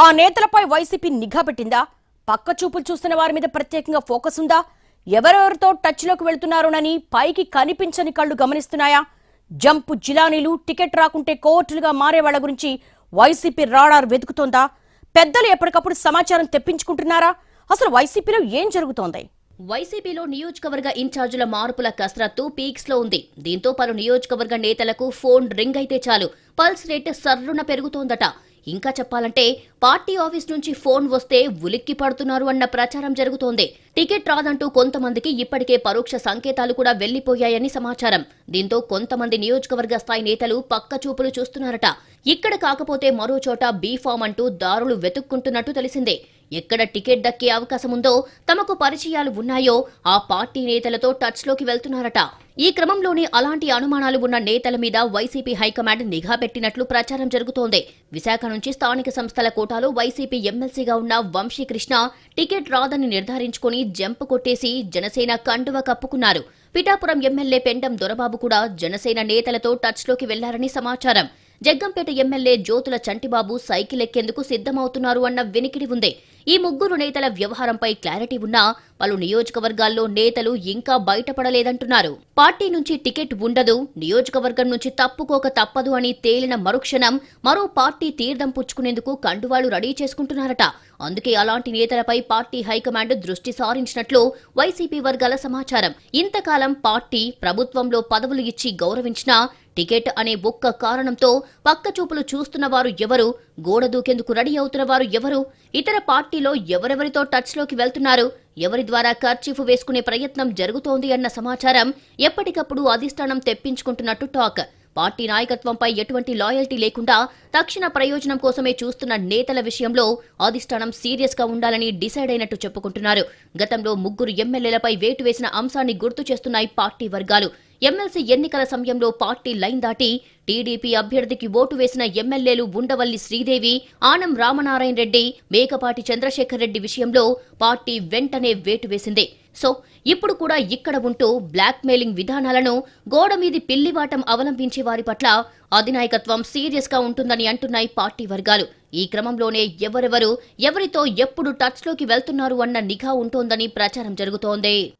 ఆ నేతలపై వైసీపీ నిఘా పెట్టిందా? పక్క చూపులు చూస్తున్న వారి మీద ప్రత్యేకంగా ఫోకస్ ఉందా? ఎవరెవరితో టచ్లోకి వెళ్తున్నారోనని పైకి కనిపించని కళ్ళు గమనిస్తున్నాయా? జంపు జిలానీలు టికెట్ రాకుంటే కోర్టులుగా మారే వాళ్ళ గురించి వైసీపీ రాడార్ వెతుకుతోందా? పెద్దలు ఎప్పటికప్పుడు సమాచారం తెప్పించుకుంటున్నారా? అసలు వైసీపీలో ఏం జరుగుతోంది? వైసీపీలో నియోజకవర్గ ఇన్ఛార్జీల మార్పుల కసరత్తు పీక్స్లో ఉంది. దీంతో పలు నియోజకవర్గ నేతలకు ఫోన్ రింగ్ అయితే చాలు. పల్స్ రేట్ సర్రున పెరుగుతోందట. ఇంకా చెప్పాలంటే పార్టీ ఆఫీస్ నుంచి ఫోన్ వస్తే ఉలిక్కి పడుతున్నారు అన్న ప్రచారం జరుగుతోంది. టికెట్ రాదంటూ కొంతమందికి ఇప్పటికే పరోక్ష సంకేతాలు కూడా వెళ్ళిపోయాయని సమాచారం. దీంతో కొంతమంది నియోజకవర్గ స్థాయి నేతలు పక్క చూపులు చూస్తున్నారట. ఇక్కడ కాకపోతే మరో చోట బీ ఫామ్ అంటూ దారులు వెతుక్కుంటున్నట్టు తెలిసిందే. ఎక్కడ టికెట్ దక్కే అవకాశం ఉందో తమకు పరిచయాలు ఉన్నాయో ఆ పార్టీ నేతలతో టచ్లోకి వెళ్తున్నారట. ఈ క్రమంలోనే అలాంటి అనుమానాలు ఉన్న నేతల మీద వైసీపీ హైకమాండ్ నిఘా పెట్టినట్లు ప్రచారం జరుగుతోంది. విశాఖ నుంచి స్థానిక సంస్థల కోటాలో వైసీపీ ఎమ్మెల్సీగా ఉన్న వంశీకృష్ణ టికెట్ రాదని నిర్ధారించుకుని జంప్ కొట్టేసి జనసేన కండువ కప్పుకున్నారు. పిఠాపురం ఎమ్మెల్యే పెండం దొరబాబు కూడా జనసేన నేతలతో టచ్లోకి వెళ్ళారని సమాచారం. జగ్గంపేట ఎమ్మెల్యే జ్యోతుల చంటిబాబు సైకిల్ ఎక్కేందుకు సిద్ధమవుతున్నారు అన్న వినికిడి ఉంది. ఈ ముగ్గురు నేతల వ్యవహారంపై క్లారిటీ ఉన్నా పలు నియోజకవర్గాల్లో నేతలు ఇంకా బయటపడలేదంటున్నారు. పార్టీ నుంచి టికెట్ ఉండదు నియోజకవర్గం నుంచి తప్పుకోక తప్పదు అని తేలిన మరుక్షణం మరో పార్టీ తీర్థం పుచ్చుకునేందుకు కండువాళ్ళు రెడీ చేసుకుంటున్నారట. అందుకే అలాంటి నేతలపై పార్టీ హైకమాండ్ దృష్టి సారించినట్లు వైసీపీ వర్గాల సమాచారం. ఇంతకాలం పార్టీ ప్రభుత్వంలో పదవులు ఇచ్చి గౌరవించినా టికెట్ అనే ఒక్క కారణంతో పక్కచూపులు చూస్తున్నవారు ఎవరు గోడ దూకేందుకు రెడీ అవుతున్న వారు ఎవరు ఇతర పార్టీలో ఎవరెవరితో టచ్లోకి వెళ్తున్నారు ఎవరి ద్వారా కర్చీఫ్ వేసుకునే ప్రయత్నం జరుగుతోంది అన్న సమాచారం ఎప్పటికప్పుడు అధిష్టానం తెప్పించుకుంటున్నట్టు టాక్. పార్టీ నాయకత్వంపై ఎటువంటి లాయల్టీ లేకుండా తక్షణ ప్రయోజనం కోసమే చూస్తున్న నేతల విషయంలో అధిష్టానం సీరియస్గా ఉండాలని డిసైడ్ అయినట్టు చెప్పుకుంటున్నారు. గతంలో ముగ్గురు ఎమ్మెల్యేలపై వేటు వేసిన అంశాన్ని గుర్తు చేస్తున్నాయి పార్టీ వర్గాలు. ఎమ్మెల్సీ ఎన్నికల సమయంలో పార్టీ లైన్ దాటి టీడీపీ అభ్యర్థికి ఓటు వేసిన ఎమ్మెల్యేలు ఉండవల్లి శ్రీదేవి ఆనం రామనారాయణ రెడ్డి మేకపాటి చంద్రశేఖర్ రెడ్డి విషయంలో పార్టీ వెంటనే వేటు వేసింది. సో ఇప్పుడు కూడా ఇక్కడ ఉంటూ బ్లాక్ మెయిలింగ్ విధానాలను గోడ మీది పిల్లివాటం అవలంబించే వారి పట్ల అధినాయకత్వం సీరియస్గా ఉంటుందని అంటున్నాయి పార్టీ వర్గాలు. ఈ క్రమంలోనే ఎవరెవరు ఎవరితో ఎప్పుడు టచ్లోకి వెళ్తున్నారు అన్న నిఘా ఉంటోందని ప్రచారం జరుగుతోంది.